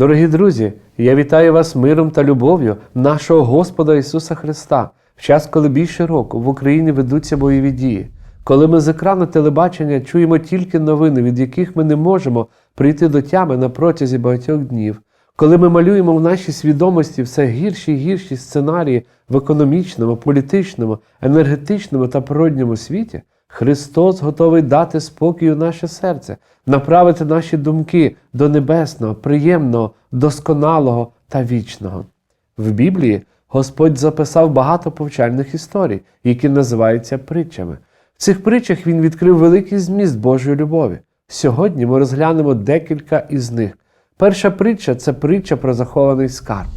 Дорогі друзі, я вітаю вас миром та любов'ю нашого Господа Ісуса Христа. В час, коли більше року в Україні ведуться бойові дії, коли ми з екрану телебачення чуємо тільки новини, від яких ми не можемо прийти до тями на протязі багатьох днів, коли ми малюємо в нашій свідомості все гірші й гірші сценарії в економічному, політичному, енергетичному та природньому світі, Христос готовий дати спокій у наше серце, направити наші думки до небесного, приємного, досконалого та вічного. В Біблії Господь записав багато повчальних історій, які називаються притчами. В цих притчах Він відкрив великий зміст Божої любові. Сьогодні ми розглянемо декілька із них. Перша притча це притча про захований скарб.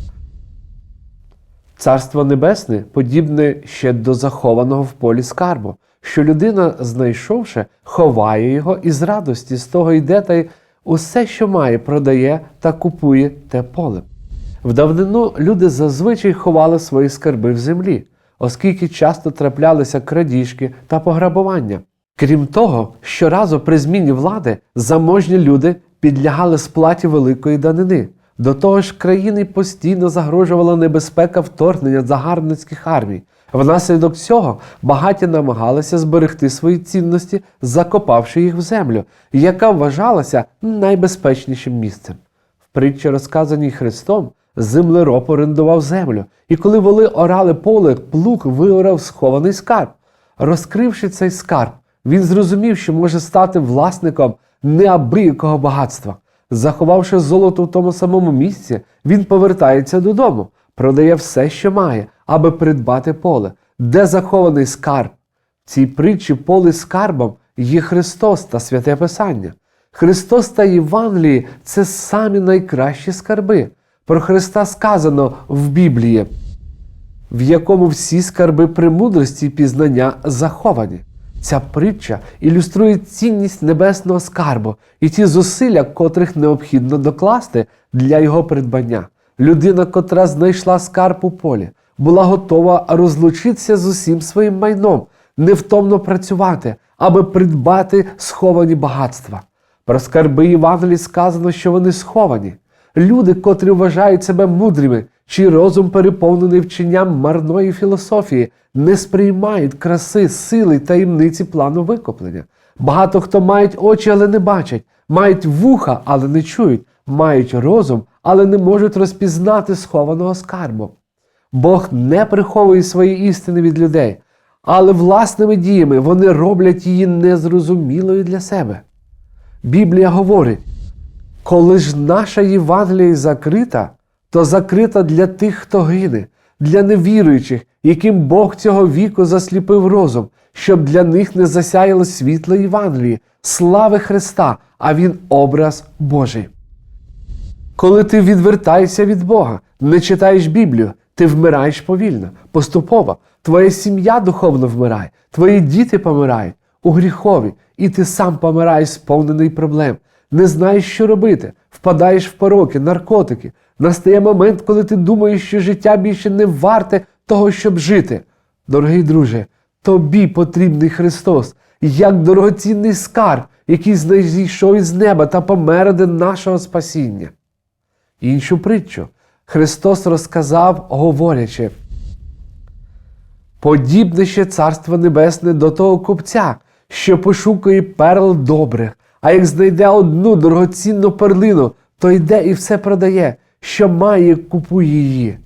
Царство Небесне подібне ще до захованого в полі скарбу, що людина, знайшовши, ховає його і з радості з того йде та й усе, що має, продає та купує те поле. В давнину люди зазвичай ховали свої скарби в землі, оскільки часто траплялися крадіжки та пограбування. Крім того, щоразу при зміні влади заможні люди підлягали сплаті великої данини. До того ж, країни постійно загрожувала небезпека вторгнення загарбницьких армій. Внаслідок цього багаті намагалися зберегти свої цінності, закопавши їх в землю, яка вважалася найбезпечнішим місцем. В притчі, розказаній Христом, землероб орендував землю, і коли воли орали поле, плуг виорав схований скарб. Розкривши цей скарб, він зрозумів, що може стати власником неабиякого багатства. Заховавши золото в тому самому місці, він повертається додому, продає все, що має, аби придбати поле, де захований скарб. В цій притчі поле скарбом є Христос та святе Писання. Христос та Євангелії це самі найкращі скарби. Про Христа сказано в Біблії, в якому всі скарби премудрості і пізнання заховані. Ця притча ілюструє цінність небесного скарбу і ті зусилля, котрих необхідно докласти для його придбання. Людина, котра знайшла скарб у полі, була готова розлучитися з усім своїм майном, невтомно працювати, аби придбати сховані багатства. Про скарби Євангелії сказано, що вони сховані. Люди, котрі вважають себе мудрими, чий розум переповнений вченням марної філософії, не сприймають краси, сили таємниці плану викуплення. Багато хто мають очі, але не бачать, мають вуха, але не чують, мають розум, але не можуть розпізнати схованого скарбу. Бог не приховує свої істини від людей, але власними діями вони роблять її незрозумілою для себе. Біблія говорить, коли ж наша Євангелія закрита, то закрита для тих, хто гине, для невіруючих, яким Бог цього віку засліпив розум, щоб для них не засяяло світло Євангелії, слави Христа, а Він образ Божий. Коли ти відвертаєшся від Бога, не читаєш Біблію, ти вмираєш повільно, поступово. Твоя сім'я духовно вмирає, твої діти помирають у гріхові, і ти сам помираєш сповнений проблем. Не знаєш, що робити, впадаєш в пороки, наркотики. Настає момент, коли ти думаєш, що життя більше не варте того, щоб жити. Дорогий друже, тобі потрібний Христос, як дорогоцінний скарб, який зійшов із неба та помер ради нашого спасіння. Іншу притчу Христос розказав, говорячи, подібне ще Царство Небесне до того купця, що пошукує перл добрих, а як знайде одну дорогоцінну перлину, то йде і все продає, що має, купує її.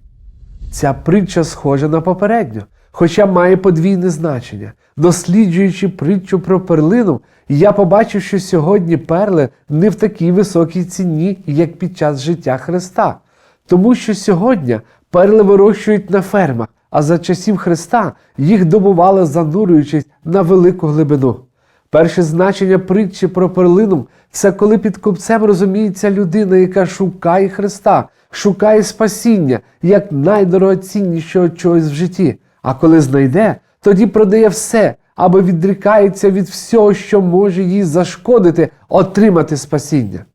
Ця притча схожа на попередню, хоча має подвійне значення. Досліджуючи притчу про перлину, я побачив, що сьогодні перли не в такій високій ціні, як під час життя Христа. Тому що сьогодні перли вирощують на фермах, а за часів Христа їх добували, занурюючись на велику глибину. Перше значення притчі про перлину це коли під купцем розуміється людина, яка шукає Христа, шукає спасіння як найдорогоціннішого чогось в житті. А коли знайде, тоді продає все, аби відрікається від всього, що може їй зашкодити, отримати спасіння.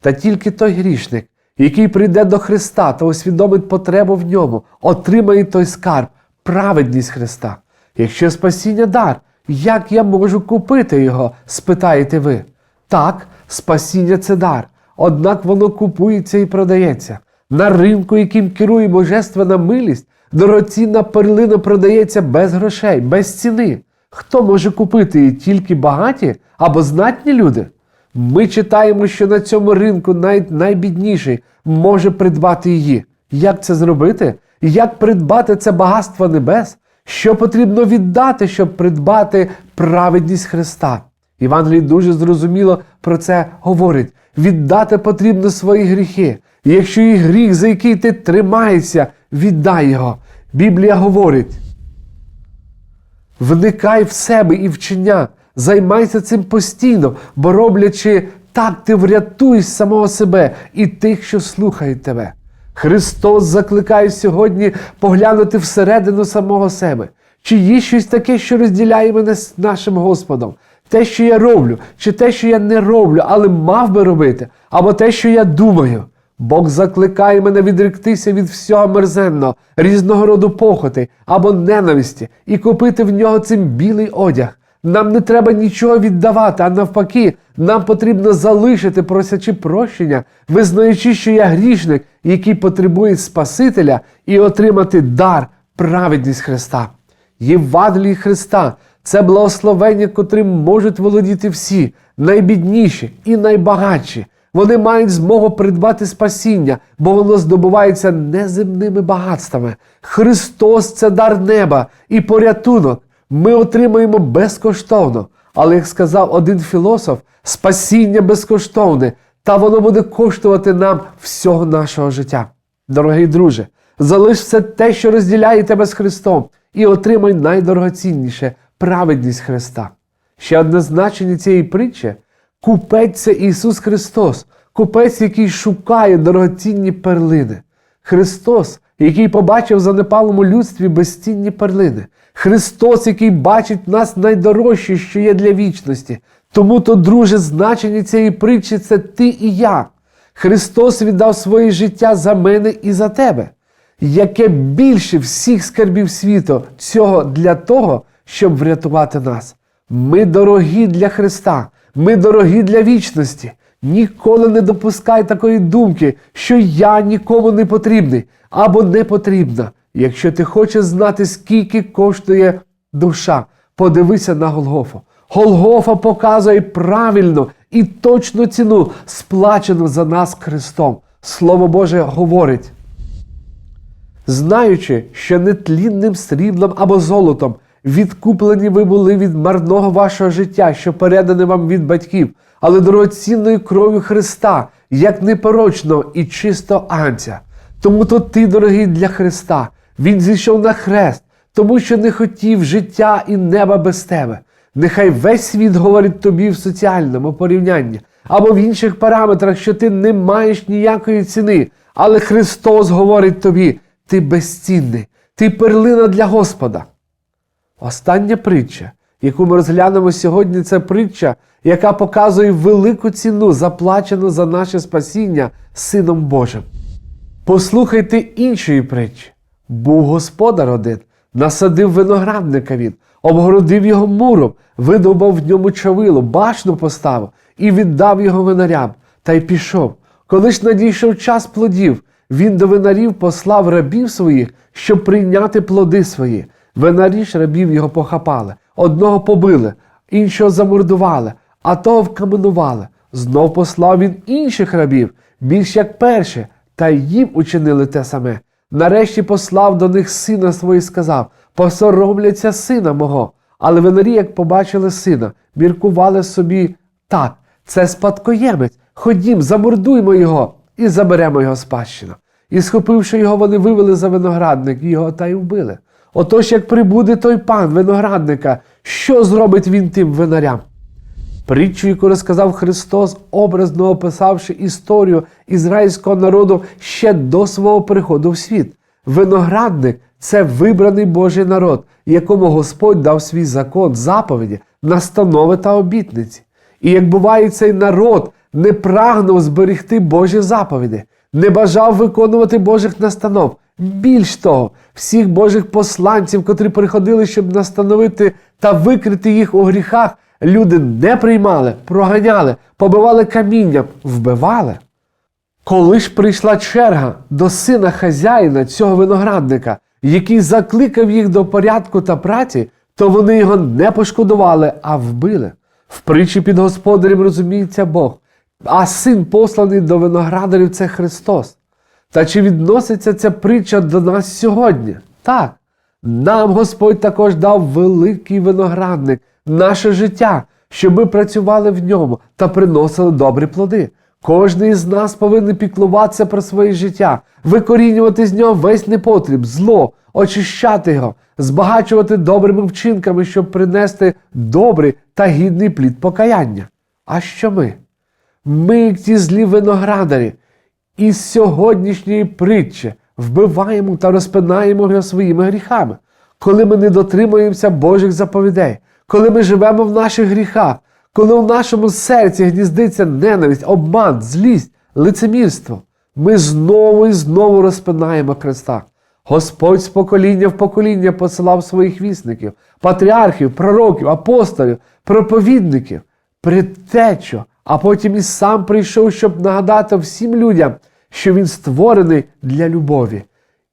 Та тільки той грішник, який прийде до Христа та усвідомить потребу в ньому, отримає той скарб, праведність Христа. Якщо спасіння дар, як я можу купити його? спитаєте ви. Так, спасіння це дар. однак воно купується і продається. На ринку, яким керує божественна милість, дорогоцінна перлина продається без грошей, без ціни. Хто може купити її тільки багаті або знатні люди? Ми читаємо, що на цьому ринку навіть найбідніший може придбати її. Як це зробити? Як придбати це багатство небес? Що потрібно віддати, щоб придбати праведність Христа? Євангелій дуже зрозуміло про це говорить. Віддати потрібно свої гріхи. Якщо є гріх, за який ти тримаєшся, віддай його. Біблія говорить: вникай в себе і вчення, займайся цим постійно, бо роблячи так, ти врятуєш самого себе і тих, що слухають тебе. Христос закликає сьогодні поглянути всередину самого себе. Чи є щось таке, що розділяє мене з нашим Господом? Те, що я роблю, чи те, що я не роблю, але мав би робити, або те, що я думаю. Бог закликає мене відректися від всього мерзенного, різного роду похоти або ненависті і купити в нього цим білий одяг. Нам не треба нічого віддавати, а навпаки, нам потрібно залишити, просячи прощення, визнаючи, що я грішник, який потребує Спасителя, і отримати дар, праведність Христа. Євангелії Христа це благословення, котрим можуть володіти всі, найбідніші і найбагатші. Вони мають змогу придбати спасіння, бо воно здобувається неземними багатствами. Христос це дар неба і порятунок. Ми отримаємо безкоштовно. Але, як сказав один філософ, спасіння безкоштовне, та воно буде коштувати нам всього нашого життя. Дорогий друже, залиш все те, що розділяє тебе з Христом, і отримай найдорогоцінніше праведність Христа. Ще одне значення цієї притчі купець це Ісус Христос, купець, який шукає дорогоцінні перлини. Христос, який побачив в занепалому людстві безцінні перлини. Христос, який бачить в нас найдорожче, що є для вічності. Тому то, друже, значення цієї притчі це ти і я. Христос віддав своє життя за мене і за тебе, яке більше всіх скарбів світу, цього для того, щоб врятувати нас. Ми дорогі для Христа, ми дорогі для вічності. Ніколи не допускай такої думки, що я нікому не потрібний або не потрібна. Якщо ти хочеш знати, скільки коштує душа, подивися на Голгофу. Голгофа показує правильну і точну ціну, сплачену за нас Христом. Слово Боже говорить. Знаючи, що нетлінним сріблом або золотом відкуплені ви були від марного вашого життя, що передане вам від батьків, але дорогоцінною кров'ю Христа, як непорочного і чисто анця. Тому то ти, дорогий для Христа, Він зійшов на хрест, тому що не хотів життя і неба без тебе. Нехай весь світ говорить тобі в соціальному порівнянні або в інших параметрах, що ти не маєш ніякої ціни, але Христос говорить тобі, ти безцінний, ти перлина для Господа. Остання притча, яку ми розглянемо сьогодні, це притча, яка показує велику ціну, заплачену за наше спасіння Сином Божим. Послухайте іншої притчі. Був господар один, насадив виноградника він, обгородив його муром, видовбав в ньому чавило, башню поставив і віддав його винарям, та й пішов. Коли ж надійшов час плодів, він до винарів послав рабів своїх, щоб прийняти плоди свої. Винарі ж рабів його похапали, одного побили, іншого замордували, а того вкаменували. Знов послав він інших рабів, більш як перші, та й їм учинили те саме. Нарешті послав до них сина свого і сказав: посоромляться сина мого. Але винарі, як побачили сина, міркували собі так, це спадкоємець. Ходім, замордуймо його і заберемо його спадщину. І, схопивши його, вони вивели за виноградник його та й вбили. Отож, як прибуде той пан виноградника, що зробить він тим винарям? Притчу, яку розказав Христос, образно описавши історію ізраїльського народу ще до свого приходу в світ. Виноградник це вибраний Божий народ, якому Господь дав свій закон, заповіді, настанови та обітниці. І як буває, цей народ не прагнув зберегти Божі заповіді, не бажав виконувати Божих настанов. Більш того, всіх Божих посланців, котрі приходили, щоб настановити та викрити їх у гріхах, люди не приймали, проганяли, побивали камінням, вбивали. Коли ж прийшла черга до сина хазяїна цього виноградника, який закликав їх до порядку та праці, то вони його не пошкодували, а вбили. В притчі під господарем розуміється Бог, а син посланий до виноградарів це Христос. Та чи відноситься ця притча до нас сьогодні? Так. Нам Господь також дав великий виноградник, наше життя, щоб ми працювали в ньому та приносили добрі плоди. Кожний із нас повинен піклуватися про своє життя, викорінювати з нього весь непотріб, зло, очищати його, збагачувати добрими вчинками, щоб принести добрий та гідний плід покаяння. А що ми? Ми, як ті злі виноградарі, із сьогоднішньої притчі вбиваємо та розпинаємо його своїми гріхами, коли ми не дотримуємося Божих заповідей, коли ми живемо в наших гріхах, коли в нашому серці гніздиться ненависть, обман, злість, лицемірство, ми знову і знову розпинаємо Христа. Господь з покоління в покоління посилав своїх вісників, патріархів, пророків, апостолів, проповідників, предтечу, а потім і сам прийшов, щоб нагадати всім людям, що він створений для любові.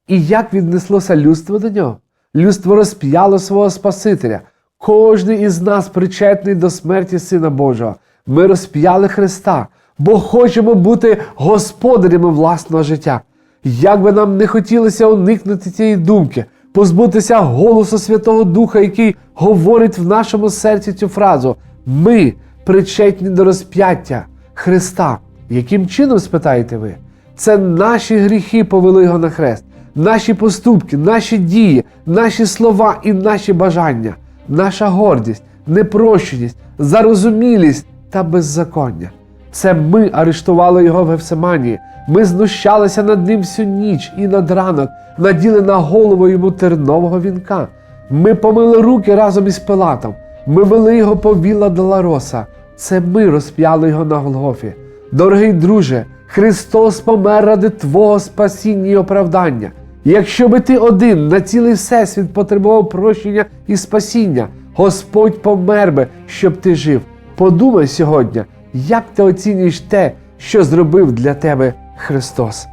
І як віднеслося людство до нього? Людство розп'яло свого Спасителя. Кожний із нас причетний до смерті Сина Божого. Ми розп'яли Христа, бо хочемо бути господарями власного життя. Як би нам не хотілося уникнути цієї думки, позбутися голосу Святого Духа, який говорить в нашому серці цю фразу: ми причетні до розп'яття Христа. Яким чином спитаєте ви? Це наші гріхи повели його на хрест, наші поступки, наші дії, наші слова і наші бажання, наша гордість, непрощеність, зарозумілість та беззаконня. Це ми арештували його в Гефсиманії. Ми знущалися над ним всю ніч і над ранок, наділи на голову йому тернового вінка. Ми помили руки разом із Пилатом. Ми вели його по Віла Долароса. Це ми розп'яли його на Голгофі. Дорогий друже, Христос помер ради Твого спасіння і оправдання. Якщо би ти один на цілий всесвіт потребував прощення і спасіння, Господь помер би, щоб ти жив. Подумай сьогодні, як ти оцінюєш те, що зробив для тебе Христос.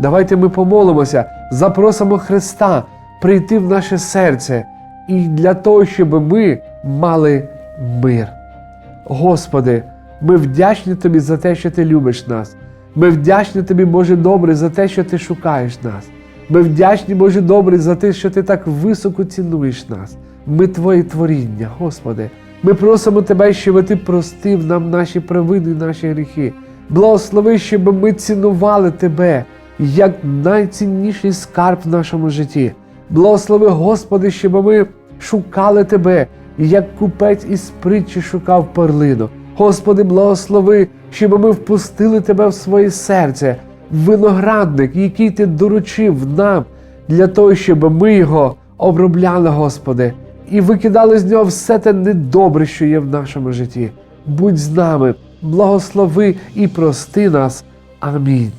Давайте ми помолимося, запросимо Христа прийти в наше серце і для того, щоб ми мали мир. Господи, ми вдячні Тобі за те, що Ти любиш нас. Ми вдячні Тобі, Боже добрий, за те, що Ти шукаєш нас. Ми вдячні, Боже добрий, за те, що Ти так високо цінуєш нас. Ми Твоє творіння, Господи. Ми просимо Тебе, щоб Ти простив нам наші провини, наші гріхи. Благослови, щоб ми цінували Тебе як найцінніший скарб в нашому житті. Благослови, Господи, щоб ми шукали Тебе, як купець із притчі шукав перлину. Господи, благослови, щоб ми впустили Тебе в своє серце, виноградник, який Ти доручив нам, для того, щоб ми його обробляли, Господи, і викидали з нього все те недобре, що є в нашому житті. Будь з нами, благослови і прости нас. Амінь.